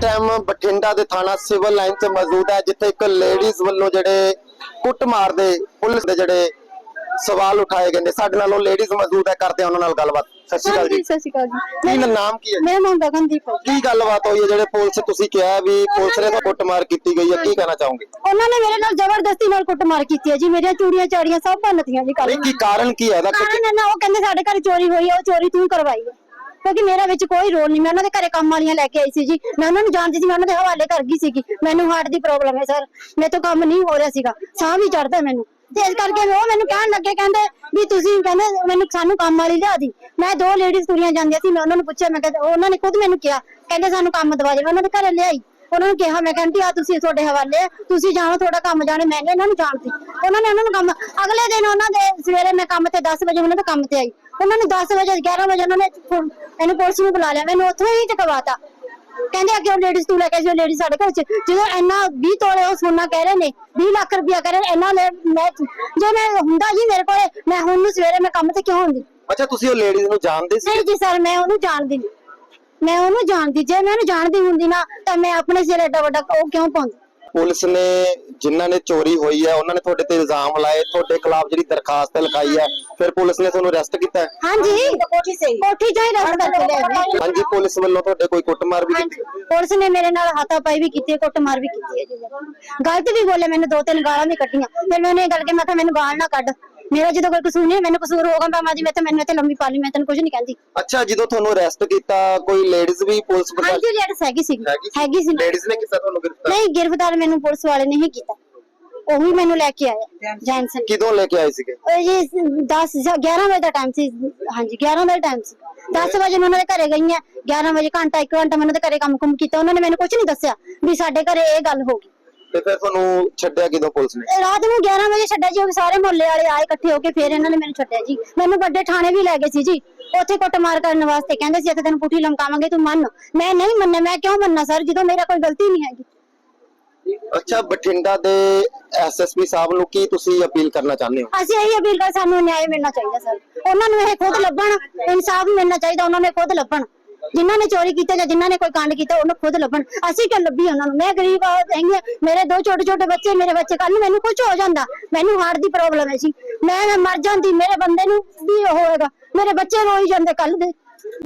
Time Bathinda ਦੇ ਥਾਣਾ civil line 'ਚ ਮੌਜੂਦ ਹੈ ਜਿੱਥੇ ਇੱਕ ਲੇਡੀਜ਼ ਵੱਲੋਂ ਜਿਹੜੇ ਕੁੱਟਮਾਰ ਦੇ ਪੁਲਿਸ ਦੇ ਜਿਹੜੇ ਸਵਾਲ ਉਠਾਏ ਗਏ ਨੇ। ਸਾਡੇ ਨਾਲ ਉਹ ਲੇਡੀਜ਼ ਮੌਜੂਦ ਹੈ ਕਰਦੇ ਉਹਨਾਂ ਨਾਲ ਗੱਲਬਾਤ। ਸਤਿ ਸ਼੍ਰੀ ਅਕਾਲ ਜੀ। ਸਤਿ ਸ਼੍ਰੀ ਅਕਾਲ ਕੀ ਜੀ ਨਾਮ ਕੀ ਹੈ? ਮੇਰਾ ਨਾਮ ਗਗਨਦੀਪ ਹੈ ਕੀ ਗੱਲਬਾਤ ਹੋਈ ਹੈ ਜਿਹੜੇ ਪੁਲਿਸ ਤੁਸੀਂ ਕਿਹਾ ਵੀ ਪੁਲਿਸ ਨੇ ਤਾਂ ਕੁੱਟਮਾਰ ਕੀਤੀ ਗਈ ਹੈ ਕੀ ਕਹਿਣਾ ਚਾਹੋਗੇ? ਉਹਨਾਂ ਨੇ ਮੇਰੇ ਨਾਲ ਜ਼ਬਰਦਸਤੀ ਨਾਲ ਕੁੱਟਮਾਰ ਕੀਤੀ ਹੈ ਜੀ। ਮੇਰੀਆਂ ਚੂੜੀਆਂ ਚਾੜੀਆਂ ਸਭ ਭੰਨਤੀਆਂ ਜੀ ਕੱਲ ਕੀ ਕਾਰਨ ਕੀ ਹੈ? ਕਿ- ਕਾਰਨ ਨਾ ਉਹ ਕਹਿੰਦੇ ਸਾਡੇ ਘਰ ਚੋਰੀ ਹੋਈ ਹੈ ਉਹ ਚੋਰੀ ਤੂੰ ਕਰਵਾਈ ਹੈ। ਕਿਉਂਕਿ ਮੇਰਾ ਵਿੱਚ ਕੋਈ ਰੋਲ ਨਹੀਂ। ਮੈਂ ਉਹਨਾਂ ਦੇ ਘਰੇ ਕੰਮ ਵਾਲੀਆਂ ਲੈ ਕੇ ਆਈ ਸੀ ਜੀ ਮੈਂ ਉਹਨਾਂ ਨੂੰ ਜਾਣਦੀ ਸੀ ਮੈਂ ਉਹਨਾਂ ਦੇ ਹਵਾਲੇ ਕਰ ਗਈ ਸੀਗੀ। ਮੈਨੂੰ ਹਾਰਟ ਦੀ ਪ੍ਰੋਬਲਮ ਹੈ ਸਰ ਮੇਰੇ ਤੋਂ ਕੰਮ ਨਹੀਂ ਹੋ ਰਿਹਾ ਸੀਗਾ। ਸਾਹ ਵੀ ਚੜਦਾ ਮੈਨੂੰ। ਤੇ ਇਸ ਕਰਕੇ ਉਹ ਮੈਨੂੰ ਕਹਿਣ ਲੱਗੇ ਕਹਿੰਦੇ ਵੀ ਤੁਸੀਂ ਕਹਿੰਦੇ ਮੈਨੂੰ ਸਾਨੂੰ ਕੰਮ ਵਾਲੀ ਲਿਆ ਦੀ। ਮੈਂ ਦੋ ਲੇਡੀਜ਼ ਤੁਰੀਆਂ ਜਾਂਦੀਆਂ ਸੀ ਮੈਂ ਉਹਨਾਂ ਨੂੰ ਪੁੱਛਿਆ ਮੈਂ ਕਹਿੰਦਾ ਉਹਨਾਂ ਨੇ ਖੁਦ ਮੈਨੂੰ ਕਿਹਾ ਕਹਿੰਦੇ ਸਾਨੂੰ ਕੰਮ ਦਵਾ ਦੇ ਉਹਨਾਂ ਦੇ ਘਰੇ ਲਿਆਈ। ਉਹਨਾਂ ਨੂੰ ਕਿਹਾ ਮੈਂ ਕਹਿੰਦੀ ਆ ਤੁਸੀਂ ਤੁਹਾਡੇ ਹਵਾਲੇ ਆ, ਤੁਸੀਂ ਜਾਣੋ ਤੁਹਾਡਾ ਕੰਮ ਜਾਣੇ। ਮੈਂ ਨੀ ਇਹਨਾਂ ਨੂੰ ਜਾਣਦੀ। ਉਹਨਾਂ ਨੇ ਉਹਨਾਂ ਨੂੰ ਕੰਮ ਅਗਲੇ ਦਿਨ ਉਹਨਾਂ ਦੇ ਸਵੇਰੇ ਮੈਂ ਕੰਮ ਤੇ 10 ਵਜੇ ਉਹਨਾਂ ਦੇ ਕੰਮ ਤੇ ਆਈ। ਉਹਨਾਂ ਨੂੰ 10 ਵਜੇ 11 ਵਜੇ ਉਹਨਾਂ ਨੇ ਇਹਨੂੰ ਪੁਲਿਸ ਨੂੰ ਬੁਲਾ ਲਿਆ ਮੈਨੂੰ ਉੱਥੋਂ ਹੀ ਚਕਵਾਤਾ ਕਹਿੰਦੇ ਕਿ ਉਹ ਲੇਡੀਜ਼ ਤੂੰ ਲੈ ਕੇ ਜੋ ਲੇਡੀਜ਼ ਸਾਡੇ ਘਰ ਚ ਜਦੋਂ ਇੰਨਾ 20 ਤੋਲੇ ਉਹ ਸੋਨਾ ਕਹਿ ਰਹੇ ਨੇ 20 ਲੱਖ ਰੁਪਇਆ ਕਹਿ ਰਹੇ ਨੇ ਇੰਨਾ ਲੈ- ਮੈਂ ਜੇ ਮੈਂ ਹੁੰਦਾ ਜੀ ਮੇਰੇ ਕੋਲੇ ਮੈਂ ਹੁਣ ਨੂੰ ਸਵੇਰੇ ਮੈਂ ਕੰਮ ਤੇ ਕਿਉਂ ਹੁੰਦੀ? ਅੱਛਾ ਤੁਸੀਂ ਉਹ ਲੇਡੀਜ਼ ਨੂੰ ਜਾਣਦੇ ਸੀ? ਨਹੀਂ ਜੀ ਸਰ ਮੈਂ ਉਹਨੂੰ ਜਾਣਦੀ ਨਹੀਂ ਮੈਂ ਉਹਨੂੰ ਜਾਣਦੀ ਜੇ ਮੈਂ ਉਹਨੂੰ ਜਾਣਦੀ ਹੁੰਦੀ ਨਾ ਤਾਂ ਮੈਂ ਆਪਣੇ ਸਿਰ ਏਡਾ ਵੱਡਾ ਉਹ ਕਿਉਂ ਪਾਉਂਦੀ? ਪੁਲਿਸ ਨੇ ਜਿਨ੍ਹਾਂ ਨੇ ਚੋਰੀ ਹੋਈ ਹੈ ਉਹਨਾਂ ਨੇ ਤੁਹਾਡੇ ਤੇ ਇਲਜ਼ਾਮ ਲਾਏ ਤੁਹਾਡੇ ਖਿਲਾਫ ਜਿਹੜੀ ਦਰਖਾਸਤ ਲਿਖਾਈ ਹੈ ਫਿਰ ਪੁਲਿਸ ਨੇ ਤੁਹਾਨੂੰ ਅਰੈਸਟ ਕੀਤਾ ਹੈ? ਹਾਂਜੀ। ਕੋਠੀ ਸੇ ਕੋਠੀ ਹੀ ਰਸਤ ਲਿਆਏ ਹਾਂਜੀ ਪੁਲਿਸ ਵੱਲੋਂ ਤੁਹਾਡੇ ਕੋਈ ਕੁੱਟਮਾਰ ਵੀ ਕੀਤੀ? ਪੁਲਿਸ ਨੇ ਮੇਰੇ ਨਾਲ ਹਾਤਾਪਾਈ ਵੀ ਕੀਤੀ ਹੈ ਕੁੱਟਮਾਰ ਵੀ ਕੀਤੀ ਹੈ ਜੀ। ਗਲਤ ਵੀ ਬੋਲੇ ਮੈਨੂੰ ਦੋ ਤਿੰਨ ਗਾਲਾਂ ਵੀ ਕੱਢੀਆਂ। ਫਿਰ ਮੈਂ ਉਹਨੇ ਇਹ ਗੱਲ ਕਿ ਮੈਂ ਕਿਹਾ ਮੈਨੂੰ ਗਾਲ ਨਾ ਕੱਢ। ਮੇਰਾ ਜਦੋਂ ਕੋਈ ਕਸੂਰ ਨਹੀਂ ਮੈਨੂੰ ਕਸੂਰ ਹੋਗਾ ਮੈਂ ਮਾਜੀ ਮੈਂ ਤਾਂ ਮੈਨੂੰ ਇੱਥੇ ਲੰਮੀ ਪਾ ਲਈ ਮੈਂ ਤੈਨੂੰ ਕੁਝ ਨਹੀਂ ਕਹਿੰਦੀ। ਅੱਛਾ ਜਦੋਂ ਤੁਹਾਨੂੰ ਅਰੈਸਟ ਕੀਤਾ ਕੋਈ ਲੇਡੀਜ਼ ਵੀ ਪੁਲਿਸ ਹਾਂਜੀ ਲੇਡੀਜ਼ ਹੈਗੀ ਸੀ। ਹੈਗੀ ਸੀ? ਲੇਡੀਜ਼ ਨੇ ਕੀਤਾ ਤੁਹਾਨੂੰ ਗ੍ਰਿਫਤਾਰ ਨਹੀਂ ਗ੍ਰਿਫਤਾਰ ਮੈਨੂੰ ਪੁਲਿਸ ਵਾਲੇ ਨੇ ਹੀ ਕੀਤਾ। ਉਹ ਵੀ ਮੈਨੂੰ ਲੈ ਕੇ ਆਇਆ ਜੈਨਸਨ ਕਿਦੋਂ ਲੈ ਕੇ ਆਏ ਸੀਗੇ? ਉਹ ਜੀ 10 11 ਵਜੇ ਦਾ ਟਾਈਮ ਸੀ। ਹਾਂਜੀ 11 ਦਾ ਟਾਈਮ ਸੀ। 10 ਵਜੇ ਮੈਂ ਉਹਨਾਂ ਦੇ ਘਰੇ ਗਈ ਆ 11 ਵਜੇ ਘੰਟਾ 1 ਘੰਟਾ ਮੈਂ ਉਹਨਾਂ ਦੇ ਘਰੇ ਕੰਮ ਕੁਮ ਕੀਤਾ। ਉਹਨਾਂ ਨੇ ਮੈਨੂੰ ਕੁਝ ਨਹੀਂ ਦੱਸਿਆ ਵੀ ਸਾਡੇ ਘਰੇ ਇਹ ਗੱਲ ਹੋ ਗਈ। ਤੇ ਫਿਰ ਤੁਹਾਨੂੰ ਛੱਡਿਆ ਕਿਦੋਂ ਪੁਲਿਸ ਨੇ? ਰਾਤ ਨੂੰ 11 ਵਜੇ ਛੱਡਿਆ ਜੀ ਉਹ ਸਾਰੇ ਮੁਹੱਲੇ ਵਾਲੇ ਆਏ ਇਕੱਠੇ ਹੋ ਕੇ ਫਿਰ ਇਹਨਾਂ ਨੇ ਮੈਨੂੰ ਛੱਡਿਆ ਜੀ। ਮੈਨੂੰ ਵੱਡੇ ਥਾਣੇ ਵੀ ਲੈ ਗਏ ਸੀ ਜੀ। ਉੱਥੇ ਕੁੱਟਮਾਰ ਕਰਨ ਵਾਸਤੇ ਕਹਿੰਦੇ ਸੀ ਇੱਥੇ ਤੈਨੂੰ ਪੁੱਠੀ ਲਮਕਾਵਾਂਗੇ ਤੂੰ ਮੰਨ। ਮੈਂ ਨਹੀਂ ਮੰਨਿਆ ਮੈਂ ਕਿਉਂ ਮੰਨਣਾ ਸਰ ਜਦੋਂ ਮੇਰਾ ਕੋਈ ਗਲਤੀ ਨਹੀਂ ਹੈਗੀ? ਅੱਛਾ ਬਠਿੰਡਾ ਦੇ ਐਸਐਸਪੀ ਸਾਹਿਬ ਨੂੰ ਕੀ ਤੁਸੀਂ ਅਪੀਲ ਕਰਨਾ ਚਾਹੁੰਦੇ ਹੋ? ਅਸੀਂ ਇਹੀ ਅਪੀਲ ਕਰ ਸਾਨੂੰ ਨਿਆਂ ਮਿਲਣਾ ਚਾਹੀਦਾ ਸਰ। ਉਹਨਾਂ ਨੂੰ ਇਹ ਖੁਦ ਲੱਭਣ ਇਨਸਾਫ ਮਿਲਣਾ ਚਾਹੀਦਾ ਉਹਨਾਂ ਨੇ ਖੁਦ ਲੱਭਣ। ਜਿਨ੍ਹਾਂ ਨੇ ਚੋਰੀ ਕੀਤਾ ਜਾਂ ਜਿਨ੍ਹਾਂ ਨੇ ਕੋਈ ਕਾਂਡ ਕੀਤਾ ਉਹਨੂੰ ਖੁਦ ਲੱਭਣ। ਅਸੀਂ ਕਿਉਂ ਲੱਭੀ ਉਹਨਾਂ ਨੂੰ? ਮੈਂ ਗਰੀਬ ਹੈਗੀ ਮੇਰੇ ਦੋ ਛੋਟੇ ਛੋਟੇ ਬੱਚੇ ਮੇਰੇ ਬੱਚੇ ਕੱਲ ਨੂੰ ਮੈਨੂੰ ਕੁਝ ਹੋ ਜਾਂਦਾ। ਮੈਨੂੰ ਹਾਰਟ ਦੀ ਪ੍ਰੋਬਲਮ ਹੈ ਜੀ। ਮੈਂ ਮਰ ਜਾਂਦੀ ਮੇਰੇ ਬੰਦੇ ਨੂੰ ਵੀ ਹੋਏਗਾ ਮੇਰੇ ਬੱਚੇ ਰੋਈ ਜਾਂਦੇ ਕੱਲ ਦੇ।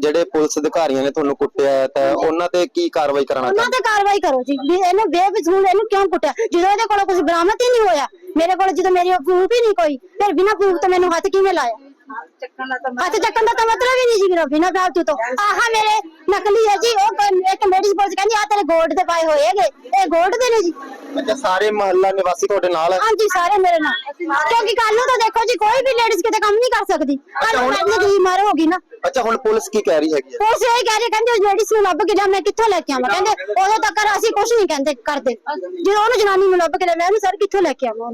ਜਿਹੜੇ ਪੁਲਿਸ ਅਧਿਕਾਰੀਆਂ ਨੇ ਤੁਹਾਨੂੰ ਕੁੱਟਿਆ ਤਾਂ ਉਹਨਾਂ ਤੇ ਕੀ ਕਾਰਵਾਈ ਕਰਨਾ ਉਹਨਾਂ ਤੇ ਕਾਰਵਾਈ ਕਰੋ ਜੀ। ਵੀ ਇਹਨੂੰ ਬੇਫਜ਼ੂਲ ਇਹਨੂੰ ਕਿਉਂ ਕੁੱਟਿਆ? ਜਦੋਂ ਇਹਦੇ ਕੋਲ ਕੁਝ ਬਰਾਮਦ ਹੀ ਨਹੀਂ ਹੋਇਆ ਮੇਰੇ ਕੋਲ ਜਦੋਂ ਮੇਰੀ ਪ੍ਰੂਫ ਹੀ ਨਹੀਂ ਕੋਈ ਫਿਰ ਬਿਨਾਂ ਪ੍ਰੂਫ ਤੋਂ ਮੈਨੂੰ ਹੱਥ ਕਿਵੇਂ ਲਾਇਆ? ਹੱਥ ਚੱਕਣ ਦਾ ਤਾਂ ਮਤਲਬ ਹੀ ਨਹੀਂ ਜੀ ਮੇਰਾ ਬਿਨਾਂ ਫਾਲਤੂ ਤੋਂ ਆਹਾ ਮੇਰੇ ਨਕਲੀ ਹੈ ਜੀ, ਉਹ ਇੱਕ ਲੇਡੀਜ਼ ਪੁਲਿਸ ਕਹਿੰਦੀ ਆ ਤੇਰੇ ਗੋਲਡ ਦੇ ਪਾਏ ਹੋਏ ਹੈਗੇ। ਇਹ ਗੋਲਡ ਦੇ ਨੇ ਜੀ? ਅੱਛਾ ਸਾਰੇ ਮਹੱਲਾ ਨਿਵਾਸੀ ਤੁਹਾਡੇ ਨਾਲ ਹੈ ਹਾਂਜੀ ਸਾਰੇ ਮੇਰੇ ਨਾਲ। ਕਿਉਂਕਿ ਕੱਲ ਨੂੰ ਤਾਂ ਦੇਖੋ ਜੀ ਕੋਈ ਵੀ ਲੇਡੀਜ਼ ਕਿਤੇ ਕੰਮ ਨਹੀਂ ਕਰ ਸਕਦੀ। ਕੱਲ ਨੂੰ ਦੀ ਮਾਰ ਹੋ ਗਈ ਨਾ। ਅੱਛਾ ਹੁਣ ਪੁਲਿਸ ਕੀ ਕਹਿ ਰਹੀ ਹੈਗੀ ਪੁਲਿਸ ਇਹ ਕਹਿ ਰਹੀ ਕਹਿੰਦੇ ਲੇਡੀਜ਼ ਨੂੰ ਲੱਭ ਕੇ ਜਾ ਮੈਂ ਕਿੱਥੋਂ ਲੈ ਕੇ ਆਵਾਂ? ਕਹਿੰਦੇ ਉਦੋਂ ਤੱਕ ਅਸੀਂ ਕੁਝ ਨਹੀਂ ਕਹਿੰਦੇ ਕਰਦੇ। ਜਦੋਂ ਉਹਨੂੰ ਜਨਾਨੀ ਨੂੰ ਲੱਭ ਕੇ ਲੈ ਮੈਂ ਉਹਨੂੰ ਸਰ ਕਿੱਥੋਂ ਲੈ ਕੇ ਆਵਾਂ?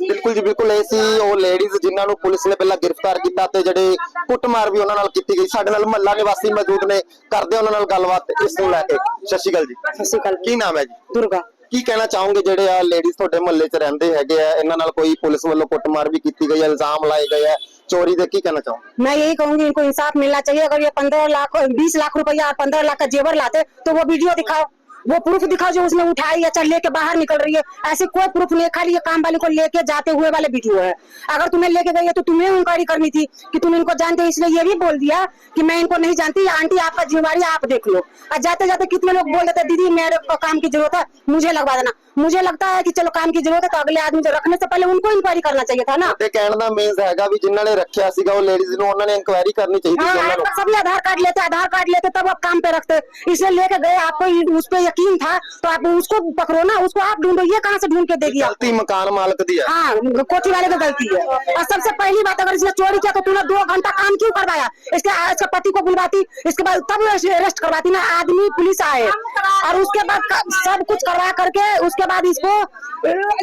ਬਿਲਕੁਲ ਜੀ ਬਿਲਕੁਲ ਇਹ ਸੀ ਉਹ ਲੇਡੀਜ਼ ਜਿਨ੍ਹਾਂ ਨੂੰ ਪੁਲਿਸ ਨੇ ਪਹਿਲਾਂ ਗ੍ਰਿਫਤਾਰ ਕੀਤਾ ਤੇ ਜਿਹੜੇ ਕੁੱਟਮਾਰ ਵੀ ਉਹਨਾਂ ਨਾਲ ਕੀਤੀ ਗਈ। ਸਾਡੇ ਨਾਲ ਮਹੱਲਾ ਨਿਵਾਸੀ ਮੌਜੂਦ ਨੇ ਕਰਦੇ ਉਹਨਾਂ ਨਾਲ ਗੱਲਬਾਤ ਇਸ ਨੂੰ ਲੈ ਕੇ। ਸਤਿ ਸ਼੍ਰੀ ਅਕਾਲ ਜੀ। ਸਤਿ ਸ਼੍ਰੀ ਅਕਾਲ ਕੀ ਨਾਮ ਹੈ ਜੀ? दुर्गा ਕੀ ਕਹਿਣਾ ਚਾਹੋਗੇ ਜਿਹੜੇ ਆ ਲੇਡੀਜ਼ ਤੁਹਾਡੇ ਮਹੱਲੇ 'ਚ ਰਹਿੰਦੇ ਹੈਗੇ ਆ ਇਹਨਾਂ ਨਾਲ ਕੋਈ ਪੁਲਿਸ ਵੱਲੋਂ ਕੁੱਟਮਾਰ ਵੀ ਕੀਤੀ ਗਈ ਹੈ ਇਲਜ਼ਾਮ ਲਾਏ ਗਏ ਆ ਚੋਰੀ ਦੇ ਕੀ ਕਹਿਣਾ ਚਾਹੋਗੇ मैं यही कहूंगी इनको इंसाफ मिलना चाहिए अगर ये पंद्रह लाख बीस लाख रुपया और पंद्रह लाख का जेवर लाते तो वो वीडियो दिखाओ वो प्रूफ दिखाओ जो उसने उठाई या चल लेके बाहर निकल रही है ऐसे कोई प्रूफ नहीं है खाली ये काम वाले को लेके जाते हुए वाले वीडियो है अगर तुम्हें लेके गई है तो तुम्हें इंक्वायरी करनी थी कि तुम इनको जानते हो इसलिए ये भी बोल दिया कि मैं इनको नहीं जानती आंटी आपका जिम्मेवारी आप देख लो और जाते जाते कितने लोग बोल देते दीदी मेरे को काम की जरूरत है मुझे लगवा देना मुझे लगता है कि चलो काम की जरूरत है तो अगले आदमी जो रखने से पहले उनको इंक्वायरी करना चाहिए था ना ਤੇ ਕਹਿਣ ਦਾ ਮੀਨਸ ਹੈਗਾ ਵੀ ਜਿਨ੍ਹਾਂ ਨੇ ਰੱਖਿਆ ਸੀਗਾ ਉਹ ਲੇਡੀਜ਼ ਨੂੰ ਉਹਨਾਂ ਨੇ ਇਨਕੁਆਇਰੀ ਕਰਨੀ ਚਾਹੀਦੀ हाँ ਸੀ ਉਹਨਾਂ आज ਨੂੰ तक सभी आधार कार्ड लेते आधार कार्ड लेते तब आप काम पे रखते इसलिए लेके गए आपको ये- उस पर यकीन था तो आप उसको पकड़ो ना उसको आप ढूंढो ये कहाँ से ढूंढ के दे दिया? गलती मकान मालिक दिया हाँ। कोठी वाले का गलती है। और सबसे पहली बात अगर इसने चोरी किया तो तूने दो घंटा काम क्यों करवाया? इसके इसके पति को बुलवाती इसके बाद तब अरेस्ट करवाती ना आदमी पुलिस आए। और उसके बाद सब कुछ करवा करके उसके बाद इसको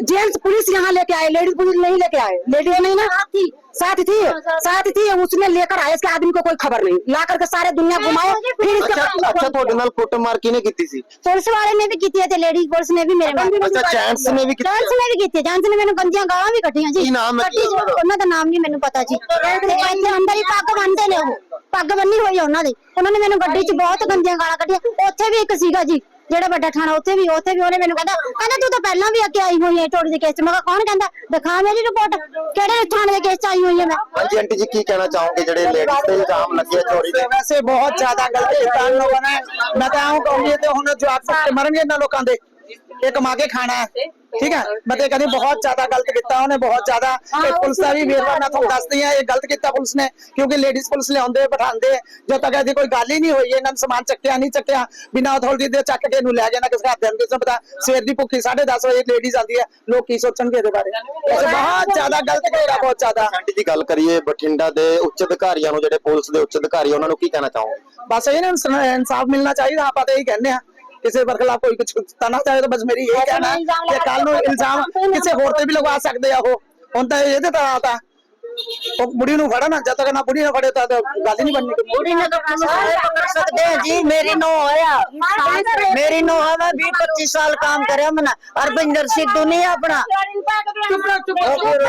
जेंट्स पुलिस यहाँ लेके आए लेडीज़ पुलिस नहीं लेके आए। लेडीज़ नहीं ना? साथ थी साथ थी उसने लेकर आए इसके आदमी को कोई खबर नहीं ला करके सारे दुनिया घुमाए फिर इसके ਅੱਛਾ ਅੱਛਾ ਤੁਹਾਡੇ ਨਾਲ ਕੁੱਟਮਾਰ ਕਿਹਨੇ ਕੀਤੀ ਸੀ ਪੁਲਿਸ ਵਾਲੇ ਨੇ ਵੀ ਕੀਤੀ ਹੈ ਤੇ ਲੇਡੀਜ਼ ਪੁਲਿਸ ਨੇ ਵੀ ਮੇਰੇ ਨਾਲ ਅੱਛਾ ਜੈਂਟਸ ਨੇ ਵੀ ਕੀਤੀ ਜੈਂਟਸ ਨੇ ਵੀ ਕੀਤੀ ਹੈ ਜੈਂਟਸ ਨੇ ਮੈਨੂੰ ਗੰਦੀਆਂ ਗਾਲਾਂ ਵੀ ਕੱਢੀਆਂ ਜੀ ਕੀ ਨਾਮ ਹੈ ਕੱਢੀ ਕੀ ਉਹਨਾਂ ਦਾ? ਉਹਨਾਂ ਦਾ ਨਾਮ ਨਹੀਂ ਮੈਨੂੰ ਪਤਾ ਜੀ ਤੇ ਇੱਥੇ ਅੰਦਰ ਹੀ ਪੱਗ ਬੰਨਦੇ ਨੇ ਉਹ ਪੱਗ ਬੰਨੀ ਹੋਈ ਹੈ ਉਹਨਾਂ ਦੀ ਉਹਨਾਂ ਨੇ ਮੈਨੂੰ ਗੱਡੀ 'ਚ ਬਹੁਤ ਗੰਦੀਆਂ ਗਾਲਾਂ ਕੱਢੀਆਂ ਉੱਥੇ ਵੀ ਇੱਕ ਸੀਗਾ ਜੀ ਜਿਹੜਾ ਵੱਡਾ ਥਾਣਾ ਉੱਥੇ ਵੀ ਉੱਥੇ ਵੀ ਉਹਨੇ ਮੈਨੂੰ ਕਹਿੰਦਾ ਕਹਿੰਦਾ ਤੂੰ ਤਾਂ ਪਹਿਲਾਂ ਵੀ ਅੱਗੇ ਆਈ ਹੋਈ ਹੈ ਚੋਰੀ ਦੇ ਕੇਸ 'ਚ। ਮੈਂ ਕਿਹਾ ਕੌਣ ਕਹਿੰਦਾ? ਦਿਖਾ ਮੇਰੀ ਰਿਪੋਰਟ ਕਿਹੜੇ ਥਾਣੇ ਦੇ ਕੇਸ 'ਚ ਆਈ ਹੋਈ ਹੈ ਮੈਂ? ਹਾਂਜੀ ਆਂਟੀ ਜੀ ਕੀ ਕਹਿਣਾ ਚਾਹੋਗੇ ਜਿਹੜੇ ਲੇਡੀਜ਼ ਤੇ ਇਲਜ਼ਾਮ ਲੱਗੇ ਚੋਰੀ ਦੇ? ਵੈਸੇ ਬਹੁਤ ਜ਼ਿਆਦਾ ਗਲਤ ਇਹਨਾਂ ਲੋਕਾਂ ਨੇ। ਮੈਂ ਤਾਂ ਆਉਂ ਕਹੂੰਗੀ ਤੇ ਹੁਣ ਜਵਾਬ ਭੁਗਤੇ ਮਰਨਗੇ ਇਹਨਾਂ ਲੋਕਾਂ ਦੇ। ਇਹ ਕਮਾ ਕੇ ਖਾਣਾ ਹੈ। ਠੀਕ ਹੈ? ਮੈਂ ਤੇ ਕਹਿੰਦੀ ਬਹੁਤ ਜ਼ਿਆਦਾ ਗਲਤ ਕੀਤਾ ਉਹਨੇ ਬਹੁਤ ਜ਼ਿਆਦਾ। ਇਹ ਪੁਲਿਸ ਦਾ ਵੀ ਵੇਰਵਾ ਮੈਂ ਤੁਹਾਨੂੰ ਦੱਸਦੀ ਹਾਂ ਇਹ ਗਲਤ ਕੀਤਾ ਪੁਲਿਸ ਨੇ ਕਿਉਂਕਿ ਲੇਡੀਜ਼ ਪੁਲਿਸ ਲਿਆਉਂਦੇ ਬਿਠਾਉਂਦੇ ਜਦੋਂ ਤੱਕ ਇਹਦੀ ਕੋਈ ਗੱਲ ਹੀ ਨਹੀਂ ਹੋਈ ਇਹਨਾਂ ਨੇ ਸਮਾਨ ਚੱਕਿਆ ਨਹੀਂ ਚੱਕਿਆ ਬਿਨਾਂ ਅਥਾਰਟੀ ਦੇ ਚੱਕ ਕੇ ਇਹਨੂੰ ਲੈ ਜਾਣਾ ਕਿਸੇ ਹੱਥ ਦੇ ਅੰਦਰ ਪਤਾ ਸਵੇਰ ਦੀ ਭੁੱਖੀ 10:30 ਵਜੇ ਲੇਡੀਜ਼ ਆਉਂਦੀ ਹੈ ਲੋਕ ਕੀ ਸੋਚਣਗੇ ਇਹਦੇ ਬਾਰੇ? ਬਹੁਤ ਜ਼ਿਆਦਾ ਗਲਤ ਕੀਤਾ ਬਹੁਤ ਜ਼ਿਆਦਾ। ਆਂਟੀ ਜੀ ਗੱਲ ਕਰੀਏ ਬਠਿੰਡਾ ਦੇ ਉੱਚ ਅਧਿਕਾਰੀਆਂ ਨੂੰ ਜਿਹੜੇ ਪੁਲਿਸ ਦੇ ਉੱਚ ਅਧਿਕਾਰੀ ਉਹਨਾਂ ਨੂੰ ਕੀ ਕਹਿਣਾ ਚਾਹੋਗੇ? ਬਸ ਇਹਨਾਂ ਨੂੰ ਇਨਸਾਫ ਮਿਲਣਾ ਚਾਹੀਦਾ ਆਪਾਂ ਤਾਂ ਇਹੀ ਕਹਿੰਦੇ ਆ ਕਿਸੇ ਪਰ ਖਿਲਾਫ ਕੋਈ ਕੁਝ ਕਰਨਾ ਚਾਹੇ ਤਾਂ ਬਸ ਮੇਰੀ ਇਹ ਕਹਿਣਾ ਹੈ ਕਿ ਕੱਲ ਨੂੰ ਇਲਜ਼ਾਮ ਕਿਸੇ ਹੋਰ ਤੇ ਵੀ ਲਗਵਾ ਸਕਦੇ ਆ ਉਹ ਹੁਣ ਤਾਂ ਇਹਦੇ ਤਾਂ ਆਤਾ ਉਹ ਬੁੜੀ ਨੂੰ ਫੜਾ ਨਾ ਜਦ ਤੱਕ ਨਾ ਬੁੜੀ ਨੂੰ ਫੜੇ ਤਾਂ ਤਾਂ ਗੱਲ ਹੀ ਨਹੀਂ ਬਣਨੀ बुढ़ी ने तो पुलिस पकड़ सकते हैं जी मेरी नो है मेरी नो है मैं बीस पच्चीस साल काम करे मैंने अरविंदर सिद्धू नहीं है अपना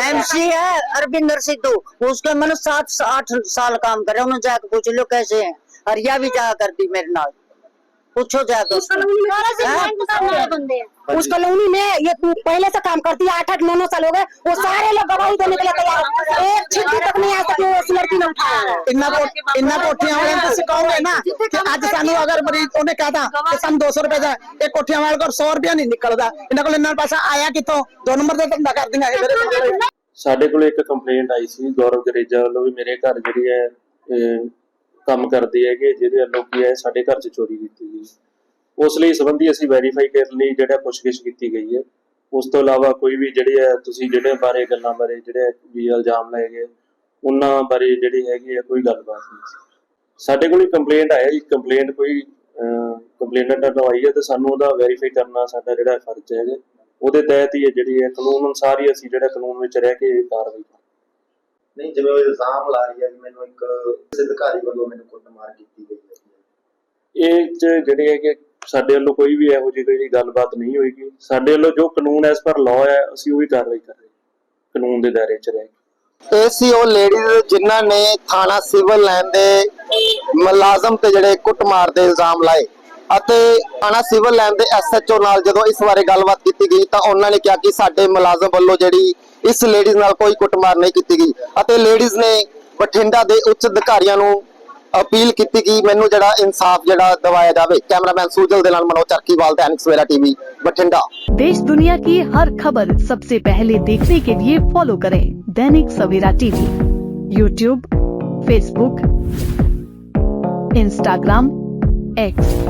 एमसी है अरविंदर सिद्धू उसके मैंने सात आठ साल काम करे उन्होंने जाकर पूछ लो कैसे हैं हरिया भी जा करती मेरे नाल पूछो जाकर उसको ਸਾਰਾ ਸਿਰਫ ਕੰਮ ਵਾਲੇ ਬੰਦੇ ਆ उस कॉलोनी में ये पहले से काम करती है आठ आठ नौ नौ साल हो गए वो सारे लोग गवाही देने के लिए तैयार हैं। एक छिट्टी तक नहीं आ सकी उस लड़की ने उठाया है ਇੰਨਾ ਕੋ- ਇੰਨਾ ਕੋਠੀਆਂ ਵਾਲਿਆਂ ਨੂੰ ਤੁਸੀਂ ਕਹੋਗੇ ਨਾ ਕਿ ਅੱਜ ਸਾਨੂੰ ਅਗਰ ਮਰੀਜ਼ ਉਹਨੇ ਕਹਤਾ ਕਿ ਸਾਨੂੰ 200 ਰੁਪਏ ਦਾ ਇਹ ਕੋਠੀਆਂ ਵਾਲੇ ਕੋਲ 100 ਰੁਪਏ ਨਹੀਂ ਨਿਕਲਦਾ ਇਹਨਾਂ ਕੋਲ ਇੰਨਾ ਪੈਸਾ ਆਇਆ ਕਿੱਥੋਂ ਦੋ ਨੰਬਰ ਦਾ ਧੰਦਾ ਕਰਦੀਆਂ ਇਹ ਮੇਰੇ ਕੋਲ ਸਾਡੇ ਕੋਲ ਇੱਕ ਕੰਪਲੇਂਟ ਆਈ ਸੀ ਗੌਰਵ ਗਰੇਜਾ ਵੱਲੋਂ ਵੀ ਮੇਰੇ ਘਰ ਜਿਹੜੀ ਹੈ ਅਹ, ਕੰਮ ਕਰਦੇ ਹੈਗੇ, ਜਿਹਦੇ ਵੱਲੋਂ ਕੀ ਹੈ, ਸਾਡੇ ਘਰ 'ਚ ਚੋਰੀ ਕੀਤੀ ਗਈ ਉਸ ਲਈ ਸੰਬੰਧੀ ਅਸੀਂ ਵੈਰੀਫਾਈ ਕਰਨ ਲਈ ਜਿਹੜਾ ਪੁੱਛਗਿੱਛ ਕੀਤੀ ਗਈ ਹੈ, ਉਸ ਤੋਂ ਇਲਾਵਾ ਕੋਈ ਵੀ ਜਿਹੜੇ ਹੈ, ਤੁਸੀਂ ਜਿਹੜੇ ਬਾਰੇ, ਗੱਲਾਂ ਬਾਰੇ ਜਿਹੜੇ ਵੀ ਇਲਜ਼ਾਮ ਲਾਏ ਗਏ, ਉਹਨਾਂ ਬਾਰੇ ਜਿਹੜੀ ਹੈਗੀ ਹੈ ਕੋਈ ਗੱਲਬਾਤ ਨਹੀਂ ਸਾਡੇ ਕੋਲ ਇੱਕ ਕੰਪਲੇਂਟ ਆਇਆ ਜੀ ਕੰਪਲੇਂਟ ਕੋਈ ਕੰਪਲੇਂਟ ਵੱਲੋਂ ਆਈ ਹੈ ਤੇ ਸਾਨੂੰ ਉਹਦਾ ਵੈਰੀਫਾਈ ਕਰਨਾ ਸਾਡਾ ਜਿਹੜਾ ਫਰਜ਼ ਹੈਗਾ। ਉਹਦੇ ਤਹਿਤ ਹੀ ਇਹ ਜਿਹੜੀ ਹੈ, ਕਾਨੂੰਨ ਅਨੁਸਾਰ ਹੀ ਅਸੀਂ ਜਿਹੜਾ ਕਾਨੂੰਨ ਵਿੱਚ ਰਹਿ ਕੇ ਕਾਰਵਾਈ ਕਰਾਂਗੇ। ਨਹੀਂ ਜਿਵੇਂ ਉਹ ਇਲਜ਼ਾਮ ਲਾ ਰਹੀ ਹੈ ਕਿ ਮੈਨੂੰ ਇੱਕ ਅਧਿਕਾਰੀ ਵੱਲੋਂ ਮੈਨੂੰ ਕੁੱਟਮਾਰ ਕੀਤੀ ਗਈ ਹੈ। ਇਹ 'ਚ ਜਿਹੜੇ ਹੈਗੇ ਸਾਡੇ ਵੱਲੋਂ ਕੋਈ ਵੀ ਇਹੋ ਜਿਹੀ ਕੋਈ ਗੱਲਬਾਤ ਨਹੀਂ ਹੋਏਗੀ। ਸਾਡੇ ਵੱਲੋਂ ਜੋ ਕਾਨੂੰਨ ਐਸ ਪਰ ਲਾਅ ਹੈ ਅਸੀਂ ਉਹੀ ਕਾਰਵਾਈ ਕਰ ਰਹੇ ਹਾਂ ਕਾਨੂੰਨ ਦੇ ਦਾਇਰੇ 'ਚ ਰਹਿ ਕੇ। ਇਹ ਸੀ ਉਹ ਲੇਡੀਜ਼ ਜਿਨ੍ਹਾਂ ਨੇ ਥਾਣਾ ਸਿਵਲ ਲਾਈਨ ਦੇ ਮੁਲਾਜ਼ਮ ਤੇ ਜਿਹੜੇ ਕੁੱਟਮਾਰ ਦੇ ਇਲਜ਼ਾਮ ਲਾਏ ਅਤੇ ਥਾਣਾ ਸਿਵਲ ਲਾਈਨ ਦੇ ਐਸਐਚਓ ਨਾਲ ਜਦੋਂ ਇਸ ਬਾਰੇ ਗੱਲਬਾਤ ਕੀਤੀ ਗਈ ਤਾਂ ਉਹਨਾਂ ਨੇ ਕਿਹਾ ਕਿ ਸਾਡੇ ਮੁਲਾਜ਼ਮ ਵੱਲੋਂ ਜਿਹੜੀ ਇਸ ਲੇਡੀਜ਼ ਨਾਲ ਕੋਈ ਕੁੱਟਮਾਰ ਨਹੀਂ ਕੀਤੀ ਗਈ ਅਤੇ ਲੇਡੀਜ਼ ਨੇ ਬਠਿੰਡਾ ਦੇ ਉੱਚ ਅਧਿਕਾਰੀਆਂ ਨੂੰ ਅਪੀਲ ਕੀਤੀ ਕਿ ਮੈਨੂੰ ਜਿਹੜਾ ਇਨਸਾਫ ਜਿਹੜਾ ਦਿਵਾਇਆ ਜਾਵੇ ਕੈਮਰਾਮੈਨ ਸੂਜਲ ਦੇ ਨਾਲ ਮਨੋਜ ਚਰਕੀਵਾਲ ਤੇ ਐਨਕ ਸਵੇਰਾ ਟੀਵੀ ਬਠਿੰਡਾ देश दुनिया की हर खबर सबसे पहले देखने के लिए फॉलो करें Dainik Savera TV YouTube Facebook Instagram X